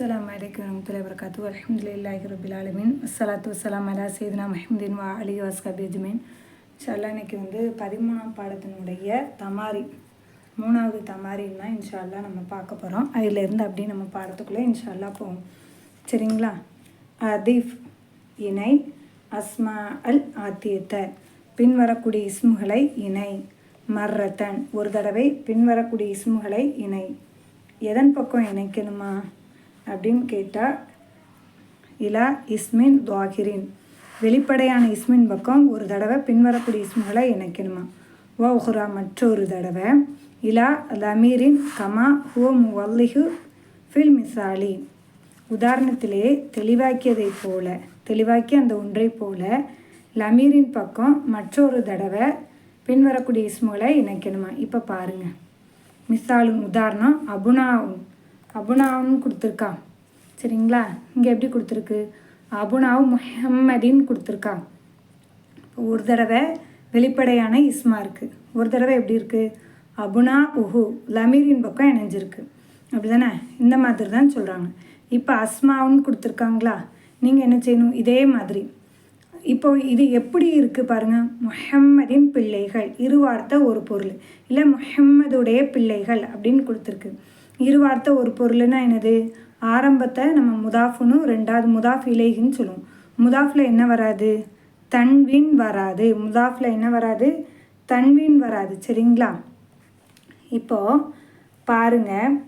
அஸ்லாம் வலைக்கம் வரமத்துல்லாஹி வரகாத்து அல்ஹம்துலில்லாஹி ரபில் ஆலமீன் அஸ்லாத்து வலாம் அலா சையதுனா முஹம்மதின் வா அலி வாஸ்காபி அஜ்மீன் இன்ஷால்லா இன்னைக்கு வந்து பதிமூணாம் பாடத்தினுடைய தமாரி மூணாவது தமாரின்னா இன்ஷால்லா நம்ம பார்க்க போகிறோம் அதிலேருந்து அப்படியே நம்ம பாடத்துக்குள்ளே இன்ஷால்லா போவோம். சரிங்களா? அதீஃப் இணை அஸ்மா அல் ஆத்தியத்த பின்வரக்கூடிய இஸ்முகளை இணை மர்ரத்தன் ஒரு தடவை பின்வரக்கூடிய இஸ்முகளை இணை. எதன் பக்கம் இணைக்கணுமா? அப்படின்னு கேட்டால் இலா இஸ்மின் துவாகிரின். வெளிப்படையான இஸ்மின் பக்கம் ஒரு தடவை பின்வரக்கூடிய இஸ்முகளை இணைக்கணுமா? ஓஹுரா மற்றொரு தடவை இலா லமீரின் கமா ஹுவ முவல்லிஹு ஃபில் மிசாலி. உதாரணத்திலே தெளிவாக்கியதைப் போல தெளிவாக்கிய அந்த ஒன்றை போல லமீரின் பக்கம் மற்றொரு தடவை பின்வரக்கூடிய இஸ்முகளை இணைக்கணுமா? இப்போ பாருங்கள் மிசாலும் உதாரணம் அபுனாவும் அபுனாவும் கொடுத்துருக்கா. சரிங்களா? இங்கே எப்படி கொடுத்துருக்கு? அபுனாவும் முஹம்மதின்னு கொடுத்துருக்கா. ஒரு தடவை வெளிப்படையான இஸ்மா இருக்குது ஒரு தடவை எப்படி இருக்குது அபுனா உஹு லமீரின் பக்கம் இணைஞ்சிருக்கு. அப்படி தானே இந்த மாதிரி தான் சொல்கிறாங்க இப்போ அஸ்மாவுன்னு கொடுத்துருக்காங்களா? நீங்கள் என்ன செய்யணும்? இதே மாதிரி. இப்போ இது எப்படி இருக்குது பாருங்கள் முஹம்மதின் பிள்ளைகள். இரு வார்த்தை ஒரு பொருள். இல்லை முஹம்மதுடைய பிள்ளைகள் அப்படின்னு கொடுத்துருக்கு. இரு வார்த்தை ஒரு பொருள்னா என்னது? ஆரம்பத்தை நம்ம முதாஃபுன்னு ரெண்டாவது முதாஃப் இலைகுன்னு சொல்லுவோம். முதாஃபில் என்ன வராது? தன்வின் வராது. முதாஃபில் என்ன வராது? தன்வின் வராது. சரிங்களா? இப்போது பாருங்கள்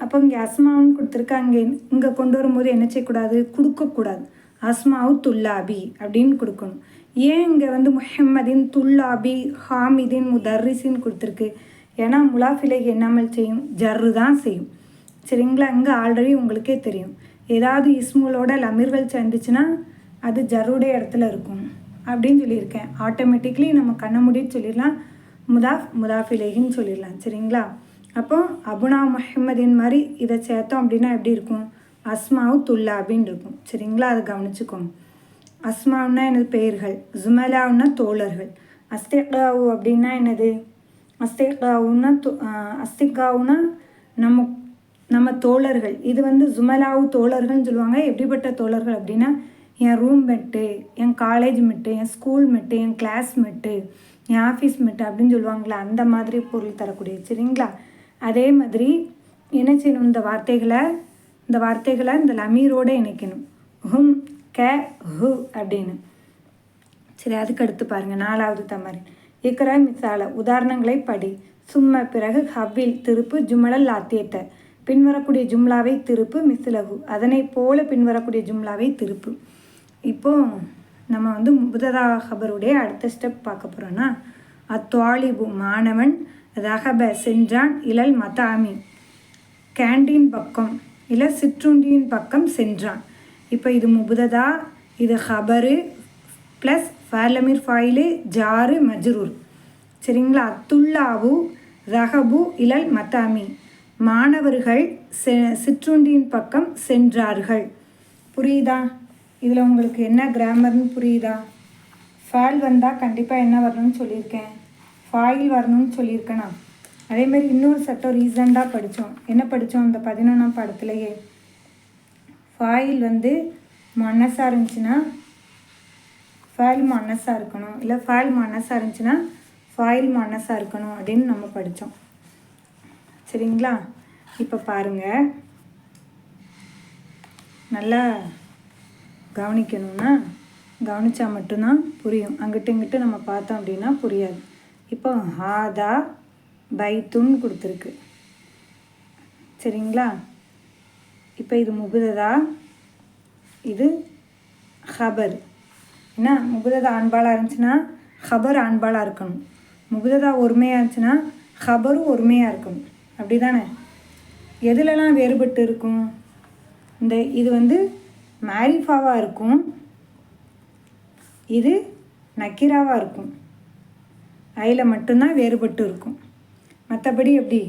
அப்போ இங்கே அஸ்மாவும் கொடுத்துருக்கு அங்கே இங்கே கொண்டு வரும்போது என்ன செய்யக்கூடாது? கொடுக்கக்கூடாது. அஸ்மாவு துல்லாபி அப்படின்னு கொடுக்கணும். ஏன் இங்கே வந்து முஹம்மதின் துல்லாபி ஹாமிதின் முதர்ரிசின்னு கொடுத்துருக்கு? ஏன்னா முலாஃபிலை என்னாமல் செய்யும் ஜர்ரு தான் செய்யும். சரிங்களா? இங்கே ஆல்ரெடி உங்களுக்கே தெரியும். ஏதாவது இஸ்மூலோட லமிர்கள் சேர்ந்துச்சுன்னா அது ஜருடைய இடத்துல இருக்கும் அப்படின்னு சொல்லியிருக்கேன். ஆட்டோமேட்டிக்லி நம்ம கண்ண முடின்னு சொல்லிடலாம். முதாஃப் முதாஃபிலேகின்னு சொல்லிடலாம். சரிங்களா? அப்போ அபுனா முஹம்மதின் மாதிரி இதை சேர்த்தோம் அப்படின்னா எப்படி இருக்கும்? அஸ்மாவு துல்லா அப்படின்னு இருக்கும். சரிங்களா? அதை கவனிச்சுக்கோங்க. அஸ்மாவுன்னா எனது பெயர்கள். ஜுமலாவுன்னா தோழர்கள். அஸ்திகாவு அப்படின்னா என்னது? அஸ்திகாவுன்னா அஸ்திகாவுனா நம்ம நம்ம தோழர்கள். இது வந்து ஜுமலாவு தோழர்கள்னு சொல்லுவாங்க. எப்படிப்பட்ட தோழர்கள் அப்படின்னா என் ரூம் மெட்டு என் காலேஜ் மெட்டு என் ஸ்கூல் மெட்டு என் கிளாஸ் மெட்டு என் ஆஃபீஸ் மெட்டு அப்படின்னு சொல்லுவாங்களா அந்த மாதிரி பொருள் தரக்கூடிய சரிங்களா? அதே மாதிரி என்ன செய்யணும்? இந்த வார்த்தைகளை இந்த வார்த்தைகளை இந்த லமீரோடு இணைக்கணும். ஹும் க ஹு அப்படின்னு. சரி அதுக்கு அடுத்து பாருங்கள் நாலாவது தமரின். இக்கரா மிசால உதாரணங்களை படி. சும்ம பிறகு ஹவ்வில் திருப்பு ஜுமலல் லாத்தியத்த பின்வரக்கூடிய ஜும்லாவை திருப்பு மிசிலகு அதனை போல பின்வரக்கூடிய ஜும்லாவை திருப்பு. இப்போ நம்ம வந்து முபததா ஹபருடைய அடுத்த ஸ்டெப் பார்க்க போகிறோன்னா அத்வாலிபு மாணவன் ரஹப சென்றான் இலல் மதாமி. கேண்டீன் பக்கம் இல்லை சிற்றுண்டியின் பக்கம் சென்றான். இப்போ இது முபுததா இது ஹபரு ப்ளஸ் ஃபேலமிர் ஃபாயிலு ஜாரு மஜ்ரூர். சரிங்களா? அத்துல்லாவு ரஹபு இலல் மத்தாமி மாணவர்கள் செ சிற்றுண்டியின் பக்கம் சென்றார்கள். புரியுதா? இதில் உங்களுக்கு என்ன கிராமர்னு புரியுதா? ஃபேல் வந்தால் கண்டிப்பாக என்ன வரணும்னு சொல்லியிருக்கேன். ஃபாயில் வரணும்னு சொல்லியிருக்கேனா அதேமாரி இன்னொரு சட்டம் ரீசண்டாக படித்தோம். என்ன படித்தோம் அந்த பதினொன்றாம் படத்துலையே? ஃபாயில் வந்து மனசாக இருந்துச்சுன்னா ஃபைல் மன்னஸாக இருக்கணும். இல்லை ஃபைல் மனசாக இருந்துச்சுன்னா ஃபாயில் மன்னஸாக இருக்கணும் அப்படின்னு நம்ம படித்தோம் சரிங்களா? இப்போ பாருங்கள் நல்லா கவனிக்கணும்னா கவனித்தா மட்டும்தான் புரியும். அங்கிட்டு இங்கிட்டு நம்ம பார்த்தோம் அப்படின்னா புரியாது. இப்போ ஹாதா பைத்துன்னு கொடுத்துருக்கு. சரிங்களா? இப்போ இது முகுததா? இது ஹபர். என்ன முகுததா ஆண்பாலாக இருந்துச்சுன்னா ஹபர் ஆண்பாலாக இருக்கணும். முகுததா ஒருமையாக இருந்துச்சுன்னா ஹபரும் ஒருமையாக இருக்கணும். அப்படி தானே எதுலலாம் வேறுபட்டு இருக்கும்? இந்த இது வந்து மேரிஃபாவாக இருக்கும். இது நக்கீராவாக இருக்கும். அதில் மட்டும்தான் வேறுபட்டு இருக்கும். மற்றபடி எப்படி?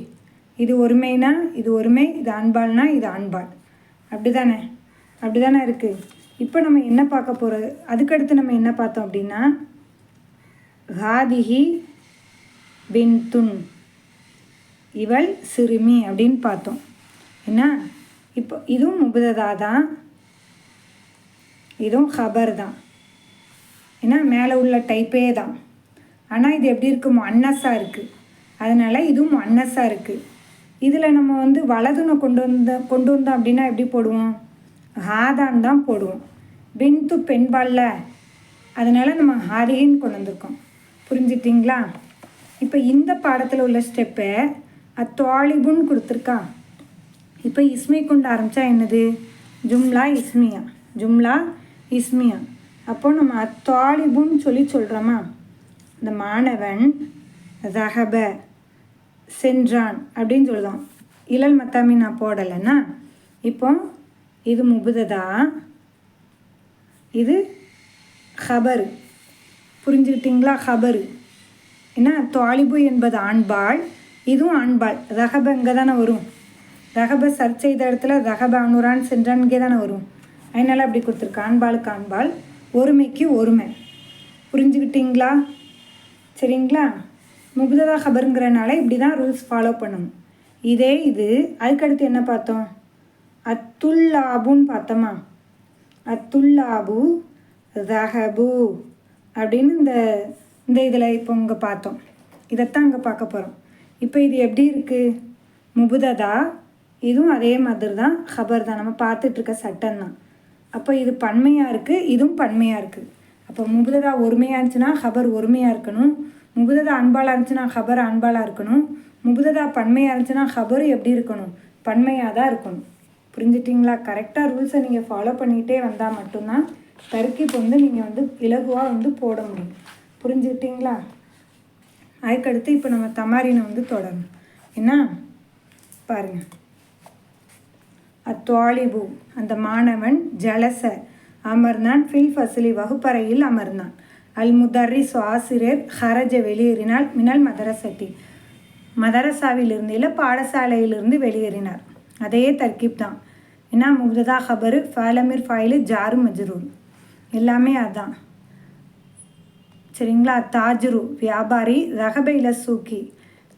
இது ஒருமைனா இது ஒருமை இது அன்பால்னா இது ஆண்பால் அப்படி தானே அப்படி தானே இருக்குது இப்போ நம்ம என்ன பார்க்க போகிறது அதுக்கடுத்து நம்ம என்ன பார்த்தோம் அப்படின்னா ஹாதிஹி பின் துன் இவள் சிறுமி அப்படின்னு பார்த்தோம். என்ன? இப்போ இதுவும் முபுததா தான். இதுவும் ஹபர் தான். ஏன்னா மேலே உள்ள டைப்பே தான். ஆனால் இது எப்படி இருக்கு? அன்னஸாக இருக்குது அதனால் இதுவும் அன்னஸாக இருக்குது இதில் நம்ம வந்து வலதுனை கொண்டு வந்த கொண்டு வந்தோம் அப்படின்னா எப்படி போடுவோம்? ஹாதான் தான் போடுவோம் பின்து பெண்பால்ல அதனால் நம்ம ஹாரின்னு கொண்டு வந்திருக்கோம் புரிஞ்சிட்டிங்களா? இப்போ இந்த பாடத்தில் உள்ள ஸ்டெப்பை அத்தாலிபுன்னு கொடுத்துருக்கா. இப்போ இஸ்மி கொண்டு ஆரம்பித்தா என்னது? ஜும்லா இஸ்மியா. ஜும்லா இஸ்மியா. அப்போ நம்ம அத்தாலிபுன்னு சொல்லி சொல்கிறோமா இந்த மாணவன் ரஹப சென்றான் அப்படின்னு சொல்லுவான் இளல் மத்தாமி நான் போடலைன்னா இப்போ இது முபுததா? இது ஹபரு புரிஞ்சுக்கிட்டீங்களா ஹபரு ஏன்னா தாலிபு என்பது ஆண்பாள் இதுவும் ஆண்பாள் ரகப இங்கே தானே வரும். ரகப சர்ச் செய்த இடத்துல ரகப அனுரான் சென்றான் இங்கே தானே வரும். அதனால் அப்படி கொடுத்துருக்கு. ஆண்பாளுக்கு ஆண்பாள் ஒருமைக்கு ஒருமை. புரிஞ்சுக்கிட்டீங்களா சரிங்களா? முபுததா ஹபருங்கிறனால இப்படி தான் ரூல்ஸ் ஃபாலோ பண்ணணும் இதே இது. அதுக்கடுத்து என்ன பார்த்தோம்? அத்துல்லாபுன்னு பார்த்தோமா? அத்துல்லாபு ரஹபு அப்படின்னு இந்த இந்த இதில் இப்போ இங்கே பார்த்தோம். இதைத்தான் அங்கே பார்க்க போகிறோம். இப்போ இது எப்படி இருக்குது முபுததா இதுவும் அதே மாதிரி தான் ஹபர் தான். நம்ம பார்த்துட்ருக்க சட்டம் தான். அப்போ இது பன்மையாக இருக்குது இதுவும் பன்மையாக இருக்குது அப்போ முபுததா ஒருமையாக இருந்துச்சுன்னா ஹபர் ஒருமையாக இருக்கணும். முபுததா அன்பாலாக இருந்துச்சுன்னா ஹபர் அன்பாலாக இருக்கணும். முபுததா பன்மையாக இருந்துச்சுன்னா ஹபர் எப்படி இருக்கணும்? பன்மையாக தான் இருக்கணும். புரிஞ்சிட்டிங்களா? கரெக்டாக ரூல்ஸை நீங்கள் ஃபாலோ பண்ணிகிட்டே வந்தால் மட்டும்தான் தருக்கிப்பு வந்து நீங்கள் வந்து இலகுவாக வந்து போட முடியும். புரிஞ்சுக்கிட்டீங்களா அதுக்கடுத்து இப்போ நம்ம தமாரினை வந்து தொடரணும். என்ன? பாருங்கள் அத்வாலிபு அந்த மாணவன் ஜலச அமர்ந்தான். ஃபில் ஃபசிலி வகுப்பறையில் அமர்ந்தான். அல் முதர்ரிஸ் ஆசிரியர் ஹரஜ வெளியேறினால் மினல் மதரசட்டி மதரசாவிலிருந்து இல்லை பாடசாலையிலிருந்து வெளியேறினார். அதே தர்கிப் தான். ஏன்னா முப்ததா ஹபரு ஃபாலமிர் ஃபாயிலு ஜாரு மஜ்ரூர். எல்லாமே அதான். சரிங்களா? தாஜ்ரு வியாபாரி ரகபைல சூக்கி.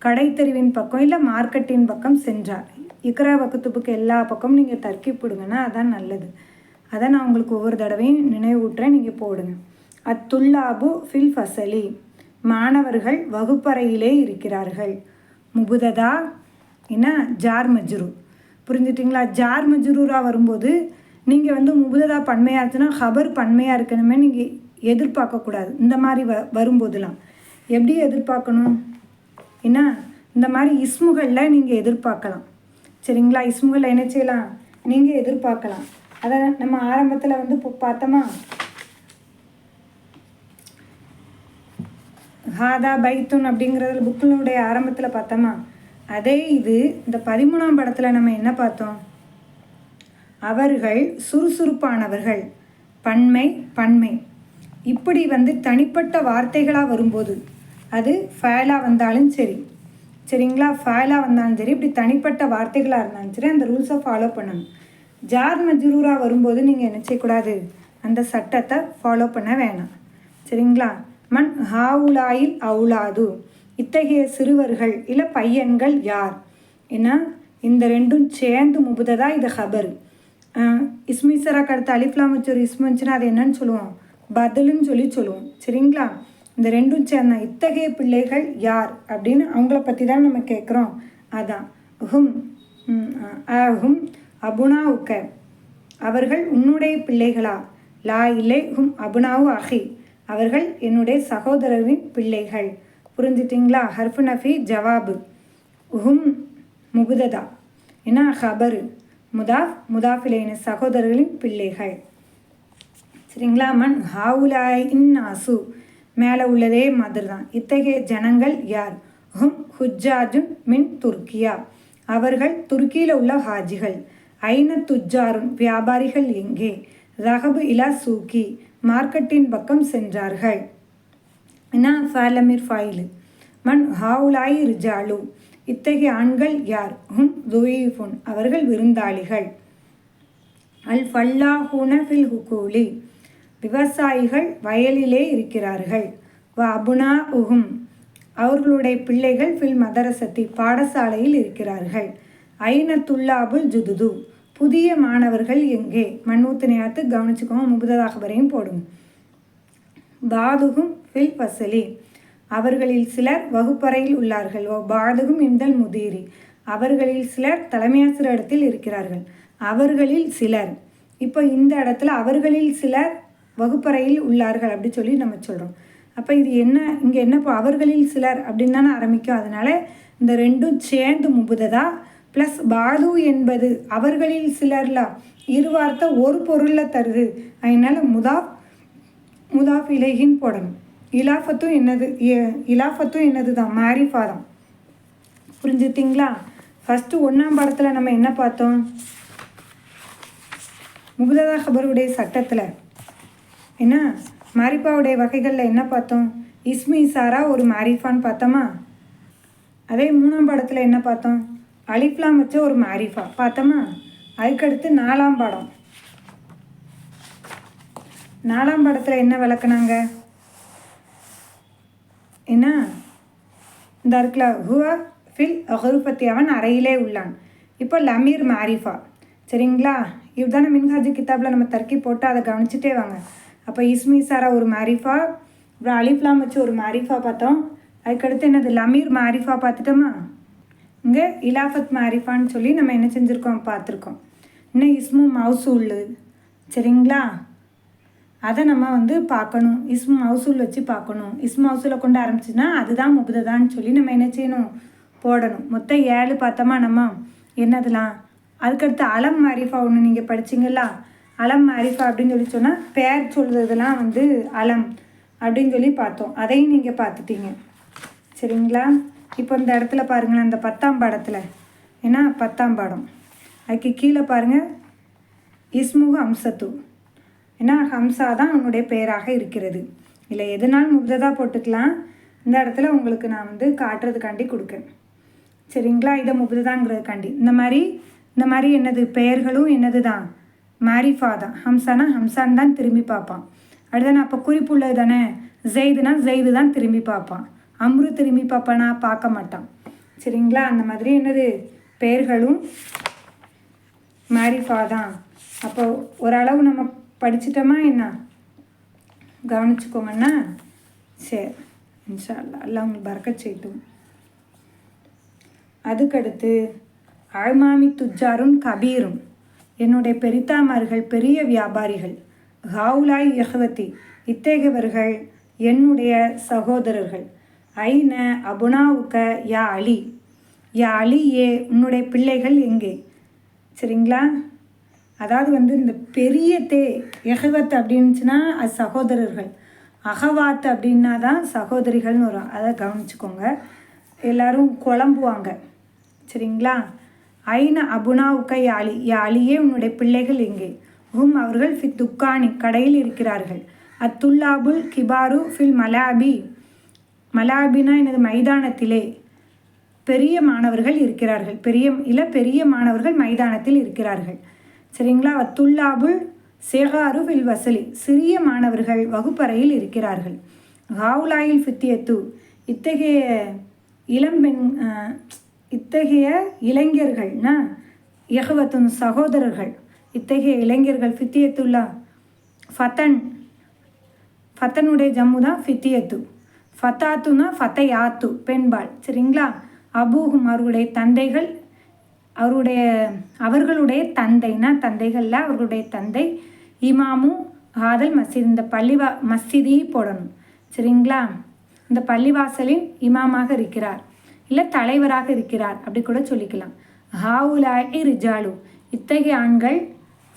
கடைத்தெருவின் பக்கம் இல்லை மார்க்கெட்டின் பக்கம் சென்றார். இக்கரா வகுத்துப்புக்கு எல்லா பக்கமும் நீங்கள் தர்க்கி போடுங்கன்னா அதான் நல்லது. அதை நான் உங்களுக்கு ஒவ்வொரு தடவையும் நினைவூட்டுறேன் நீங்கள் போடுங்க. அத்துல்லாபு ஃபில் ஃபசலி. மாணவர்கள் வகுப்பறையிலே இருக்கிறார்கள். முபுததா என்ன? ஜார் மஜ்ரு புரிஞ்சுட்டிங்களா? ஜார் மஜ்ரூராக வரும்போது நீங்கள் வந்து முபுததா பன்மையாக இருந்துச்சுன்னா ஹபர் பன்மையாக இருக்கணுமே நீங்கள் எதிர்பார்க்கக்கூடாது. இந்த மாதிரி வ வரும்போதெல்லாம். எப்படி எதிர்பார்க்கணும்? என்ன? இந்த மாதிரி இஸ்முகளில் நீங்கள் எதிர்பார்க்கலாம். சரிங்களா? இஸ்முகளில் என்ன செய்யலாம்? நீங்கள் எதிர்பார்க்கலாம். அதை நம்ம ஆரம்பத்தில் வந்து இப்போ பார்த்தோமா? ஹாதா பைத்துன் அப்படிங்கிறதுல புக்கினுடைய ஆரம்பத்தில் பார்த்தோமா? அதே இது இந்த பதிமூணாம் படத்தில் நம்ம என்ன பார்த்தோம்? அவர்கள் சுறுசுறுப்பானவர்கள். பன்மை பன்மை. இப்படி வந்து தனிப்பட்ட வார்த்தைகளாக வரும்போது அது ஃபயலாக வந்தாலும் சரி. சரிங்களா? ஃபயலாக வந்தாலும் சரி இப்படி தனிப்பட்ட வார்த்தைகளாக இருந்தாலும் சரி அந்த ரூல்ஸை ஃபாலோ பண்ணணும். ஜார் மஜ்ரூராக வரும்போது நீங்கள் என்ன செய்யக்கூடாது? அந்த சட்டத்தை ஃபாலோ பண்ண வேணாம். சரிங்களா? மண் ஹாவுலாயில் அவுலாது. இத்தகைய சிறுவர்கள் இல்லை பையன்கள் யார்? ஏன்னா இந்த ரெண்டும் சேர்ந்து முபுததா இது ஹபர் இஸ்மிசராக்கு அடுத்து அலிஃப்லாம் வச்சு ஒரு இஸ்மு வந்துச்சுன்னா அது என்னன்னு சொல்லுவோம்? பதிலுன்னு சொல்லி சொல்லுவோம். சரிங்களா? இந்த ரெண்டும் சேர்ந்த இத்தகைய பிள்ளைகள் யார்? அப்படின்னு அவங்கள பற்றி தான் நம்ம கேட்குறோம் அதான். ஹும் ஹும் அபுனா உக்க அவர்கள் உன்னுடைய பிள்ளைகளா? லா இல்லை ஹும் அபுனாவு அஹி. அவர்கள் என்னுடைய சகோதரரின் பிள்ளைகள். புரிஞ்சிட்டிங்களா? ஹர்ஃபு நஃபி ஜவாபு. ஹும் முகுததா. என்ன ஹபரு? முதாஃப் முதாஃபிலேன சகோதரர்களின் பிள்ளைகள். சரிங்களா? மண் ஹாவுலாய் இன்னாசு. மேலே உள்ளதே மாதிரி தான் இத்தகைய ஜனங்கள் யார்? ஹும் ஹுஜாஜுன் மின் துர்க்கியா. அவர்கள் துருக்கியில் உள்ள ஹாஜிகள். ஐன துஜாரும் வியாபாரிகள் எங்கே? ரகபு இலா சூக்கி. மார்க்கெட்டின் பக்கம் சென்றார்கள். இன்னா ஃபாலமிர் ஃபைலு மண் ஹாவுலாய் ரிஜாலு. இத்தகைய ஆண்கள் யார்? ஹும் துயீஃபுன். அவர்கள் விருந்தாளிகள். அல் ஃபல்லாஹூன ஃபில் ஹுகூலி. விவசாயிகள் வயலிலே இருக்கிறார்கள். வ அபுனா உஹும் அவர்களுடைய பிள்ளைகள் ஃபில் மதரசத்தி பாடசாலையில் இருக்கிறார்கள். ஐன துல்லாபுல் ஜுதுது. புதிய மாணவர்கள் எங்கே? மண்ணூத்தனையாத்து கவனிச்சுக்கோங்க. முபுததாக வரையும் போடுங்க. பாதுகும் ஃபில் ஃபசலி அவர்களில் சிலர் வகுப்பறையில் உள்ளார்கள். ஓ பாதுகும் இந்தல் முதிரி. அவர்களில் சிலர் தலைமையாசிரியர் இடத்தில் இருக்கிறார்கள். அவர்களில் சிலர். இப்போ இந்த இடத்துல அவர்களில் சிலர் வகுப்பறையில் உள்ளார்கள் அப்படி சொல்லி நம்ம சொல்கிறோம் அப்போ இது என்ன இங்கே என்ன இப்போ அவர்களில் சிலர் அப்படின்னு தானே ஆரம்பிக்கும். அதனால இந்த ரெண்டும் சேர்ந்து முபுததா. ப்ளஸ் பாது என்பது அவர்களில் சிலரில். இரு வார்த்தை ஒரு பொருளில் தருது. அதனால் முதாப் முதாஃப் இலைகின்னு போடணும். இலாஃபத்தும் என்னது இலாஃபத்தும் என்னது தான் மாரிஃபா தான் ஃபஸ்ட்டு ஒன்றாம் படத்தில் நம்ம என்ன பார்த்தோம்? முபுதா ஹபருடைய சட்டத்தில். என்ன? மாரிஃபாவுடைய வகைகளில் என்ன பார்த்தோம்? இஸ்மி இசாரா ஒரு மாரிஃபான்னு பார்த்தோமா? அதே மூணாம் படத்தில் என்ன பார்த்தோம்? அலிஃப்லாம் வச்ச ஒரு மாரிஃபா பார்த்தோமா? அதுக்கடுத்து நாலாம் படம். நாலாம் படத்தில் என்ன விளக்குனாங்க? என்ன? இந்த இருக்குல்ல ஹுவா ஃபில் அஹருபத்தி அவன் அறையிலே உள்ளான். இப்போ லமீர் மாரிஃபா. சரிங்களா? இதுதானே மின்ஹாஜி கித்தாப்பில் நம்ம தர்க்கி போட்டு அதை கவனிச்சுட்டே வாங்க. அப்போ இஸ்மி சாரா ஒரு மாரிஃபா அப்புறம் அலிஃப்லாம் வச்சு ஒரு மாரிஃபா பார்த்தோம். அதுக்கடுத்து என்னது? லமீர் மாரிஃபா பார்த்துட்டோமா? இங்கே இலாஃபத் மாரிஃபான்னு சொல்லி நம்ம என்ன செஞ்சுருக்கோம்? பார்த்துருக்கோம். இன்னும் இஸ்மு மவுசூல். சரிங்களா? அதை நம்ம வந்து பார்க்கணும். இஸ்மு மவுசூல் வச்சு பார்க்கணும். இஸ்ம் மவுசூலை கொண்டு ஆரம்பிச்சுன்னா அதுதான் முபுததான்னு சொல்லி நம்ம என்ன செய்யணும்? போடணும். மொத்தம் ஏழு பார்த்தோமா நம்ம? என்னதுலாம்? அதுக்கடுத்து அலம் மாரிஃபா ஒன்று நீங்கள் படிச்சீங்களா அலம் மாரிஃபா அப்படின்னு சொல்லி சொன்னால் பேர் சொல்கிறதுலாம் வந்து அலம் அப்படின்னு சொல்லி பார்த்தோம். அதையும் நீங்கள் பார்த்துட்டீங்க. சரிங்களா? இப்போ இந்த இடத்துல பாருங்களேன் இந்த பத்தாம் பாடத்தில். ஏன்னா பத்தாம் பாடம். அதுக்கு கீழே பாருங்கள் இஸ்முக அம்சத்து. ஏன்னா ஹம்சா தான் உன்னுடைய பெயராக இருக்கிறது. இல்லை எதுனாலும் முப்ததா போட்டுக்கலாம். இந்த இடத்துல உங்களுக்கு நான் வந்து காட்டுறதுக்காண்டி கொடுக்கேன். சரிங்களா? இதை முப்ததாங்கிறதுக்காண்டி. இந்த மாதிரி இந்த மாதிரி என்னது? பெயர்களும் என்னது தான் மாரிஃபா தான். ஹம்சானா ஹம்சான் தான் திரும்பி பார்ப்பான். அடுத்து அப்போ குறிப்புள்ளது தானே? ஜெய்துனா ஜெய்து தான் திரும்பி பார்ப்பான். அம்ரு திரும்பி பார்ப்பானா? பார்க்க மாட்டான். சரிங்களா? அந்த மாதிரி என்னது? பெயர்களும் மாரிஃபா தான். அப்போ ஓரளவு நம்ம படிச்சிட்டோமா என்ன? கவனிச்சுக்கோங்கண்ணா சரி இன்ஷா அல்லாஹ் அல்லாஹ் உங்களுக்கு பறக்க செய்யட்டும். அதுக்கடுத்து அழ்மாமி துஜாரும் கபீரும். என்னுடைய பெரித்தாமார்கள் பெரிய வியாபாரிகள். ஹவுலாய் யஹவதி இத்தகையவர்கள் என்னுடைய சகோதரர்கள். ஐன அபுனாவுக்க யா அலி. யா அலி ஏ உன்னுடைய பிள்ளைகள் எங்கே? சரிங்களா? அதாவது வந்து இந்த பெரிய தே எஹவத் அப்படின்னுச்சுன்னா அது சகோதரர்கள். அகவாத் அப்படின்னா தான் சகோதரிகள்னு வரும். அதை கவனிச்சுக்கோங்க. எல்லாரும் குழம்புவாங்க. சரிங்களா? ஐன அபுனாவுக்க யாழி யாழியே உன்னுடைய பிள்ளைகள் எங்கே? ஹும் அவர்கள் ஃபி துக்கானி கடையில் இருக்கிறார்கள். அத்துல்லாபுல் கிபாரு ஃபில் மலாபி. மலாபினா எனது மைதானத்திலே பெரிய மாணவர்கள் இருக்கிறார்கள். பெரிய இல்லை பெரிய மாணவர்கள் மைதானத்தில் இருக்கிறார்கள். சரிங்களா? துல்லாபுல் சேகாரு வில் வசலி. சிறிய மாணவர்கள் வகுப்பறையில் இருக்கிறார்கள். ஹாவுலாயில் ஃபித்தியத்து. இத்தகைய இளம்பெண் இத்தகைய இளைஞர்கள்னா யகவத்துன் சகோதரர்கள் இத்தகைய இளைஞர்கள் ஃபித்தியத்துல்லா. ஃபத்தன் ஃபத்தனுடைய ஜம்மு தான் ஃபித்தியத்து. ஃபத்தாத்துனா ஃபத்தையாத்து பெண்பால். சரிங்களா? அபூஹும் அவர்களுடைய தந்தைகள் அவருடைய அவர்களுடைய தந்தைனா தந்தைகளில் அவர்களுடைய தந்தை இமாமு ஹாதல் மஸ்ஜித் இந்த பள்ளிவா மஸ்ஜிதி போடணும். சரிங்களா? இந்த பள்ளிவாசலின் இமாமாக இருக்கிறார். இல்லை தலைவராக இருக்கிறார். அப்படி கூட சொல்லிக்கலாம். ஹாவுலாயி ரிஜாலு. இத்தகைய ஆண்கள்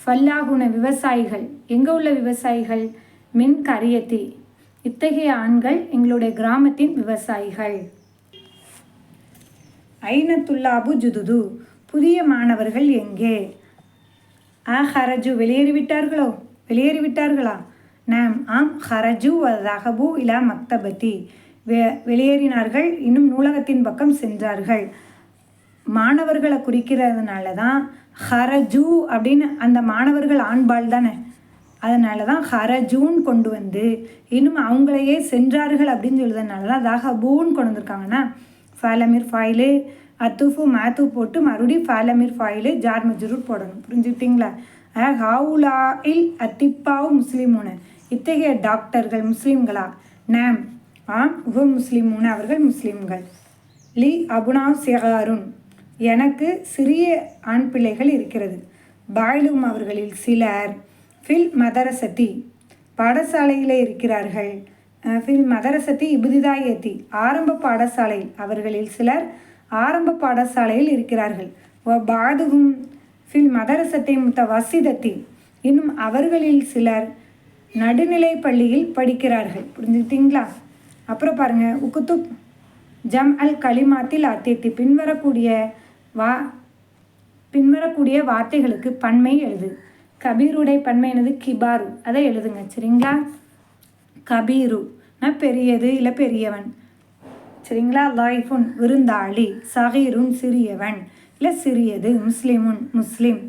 ஃபல்லாகுன விவசாயிகள். எங்கே உள்ள விவசாயிகள்? மின் கரியத்தி. இத்தகைய ஆண்கள் எங்களுடைய கிராமத்தின் விவசாயிகள். ஐனத்துல்லாபு ஜுதுது. புதிய மாணவர்கள் எங்கே? ஆ ஹரஜு வெளியேறிவிட்டார்களோ? வெளியேறிவிட்டார்களா? நாம் ஆம் ஹரஜு ரஹபு இலா மக்தபதி. வெ வெளியேறினார்கள் இன்னும் நூலகத்தின் பக்கம் சென்றார்கள். மாணவர்களை குறிக்கிறதுனால தான் ஹரஜு அப்படின்னு அந்த மாணவர்கள் ஆண்பால் தானே? அதனால தான் ஹரஜூன் கொண்டு வந்து இன்னும் அவங்களையே சென்றார்கள் அப்படின்னு சொல்லுறதுனால தான் தஹபூன்னு கொண்டு வந்திருக்காங்கன்னா ஃபாலமிர் ஃபைலு அத்துஃபு மாத்து போட்டு மறுபடியும் ஃபாலமீர் ஃபாயிலு ஜார் மஜ்ரூர் போடணும். புரிஞ்சுக்கிட்டீங்களா? ஹாவுலா இல் அத்திப்பாவு முஸ்லீமுன. இத்தகைய டாக்டர்கள் முஸ்லீம்களா? நாம். ஆம் உஹ முஸ்லீமுன. அவர்கள் முஸ்லீம்கள். லி அபுனா சிகாருன் எனக்கு சிறிய ஆண் பிள்ளைகள் இருக்கிறது. பாயிலும் அவர்களில் சிலர் ஃபில் மதரசதி. பாடசாலையிலே இருக்கிறார்கள். ஃபில் மதரசதி இபுதிதாயத்தி. ஆரம்ப பாடசாலையில் அவர்களில் சிலர் ஆரம்ப பாடசாலையில் இருக்கிறார்கள். வ பாதுகும் ஃபில் மதரசத்தை முத்த வசிதத்தி இன்னும் அவர்களில் சிலர் நடுநிலை பள்ளியில் படிக்கிறார்கள். புரிஞ்சுக்கிட்டீங்களா? அப்புறம் பாருங்கள் உக்குத்துப் ஜம் அல் கலிமாத்தில் அத்தியத்தி. பின்வரக்கூடிய வா பின்வரக்கூடிய வார்த்தைகளுக்கு பன்மை எழுது. கபீருடைய பன்மை என்னது? கிபாரு. அதை எழுதுங்க. சரிங்களா? கபீரு. நான் பெரியது இல்லை பெரியவன். சரிங்களா? லாய்ஃபுன் விருந்தாளி சகீருன் சிறியவன் இல்லை சிறியது முஸ்லிமுன் முஸ்லீம்.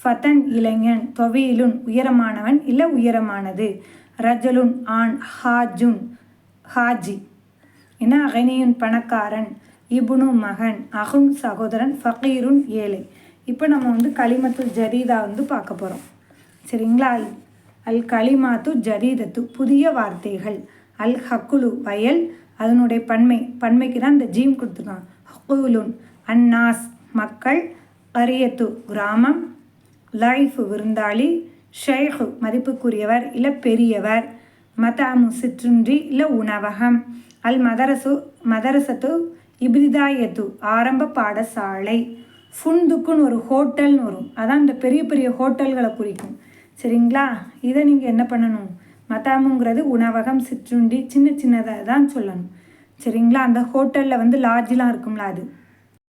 ஃபதன் இளைஞன் தொவையிலுன் உயரமானவன் இல்லை உயரமானது. ரஜலுன் ஆண் ஹாஜுன் ஹாஜி. என்ன? அகனியுன் பணக்காரன் இபுனு மகன் அகுன் சகோதரன் ஃபகீருன் ஏழை. இப்போ நம்ம வந்து களிமத்து ஜரீதா வந்து பார்க்க போகிறோம் சரிங்களா? அல் அல் களிமாத்து ஜரீதத்து புதிய வார்த்தைகள். அல் ஹக்குலு வயல் அதனுடைய பன்மை பன்மைக்கு தான் இந்த ஜீம் கொடுத்துருக்கான் ஹக்குலுன் அன்னாஸ் மக்கள் கரியத்து கிராமம் லைஃப் விருந்தாளி ஷேஹு மதிப்புக்குரியவர் இல்லை பெரியவர் மதாமு சிற்றுன்றி இல்லை உணவகம் அல் மதரசு மதரசத்து இப்ரிதாயத்து ஆரம்ப பாடசாலை ஃபுண்டுக்குன்னு ஒரு ஹோட்டல்னு வரும். அதான் இந்த பெரிய பெரிய ஹோட்டல்களை குறிக்கும். சரிங்களா? இதை நீங்கள் என்ன பண்ணணும்? மதாமுங்கிறது உணவகம் சிற்றுண்டி சின்ன சின்னதாக தான் சொல்லணும். சரிங்களா? அந்த ஹோட்டலில் வந்து லாட்ஜெலாம் இருக்கும்ல அது.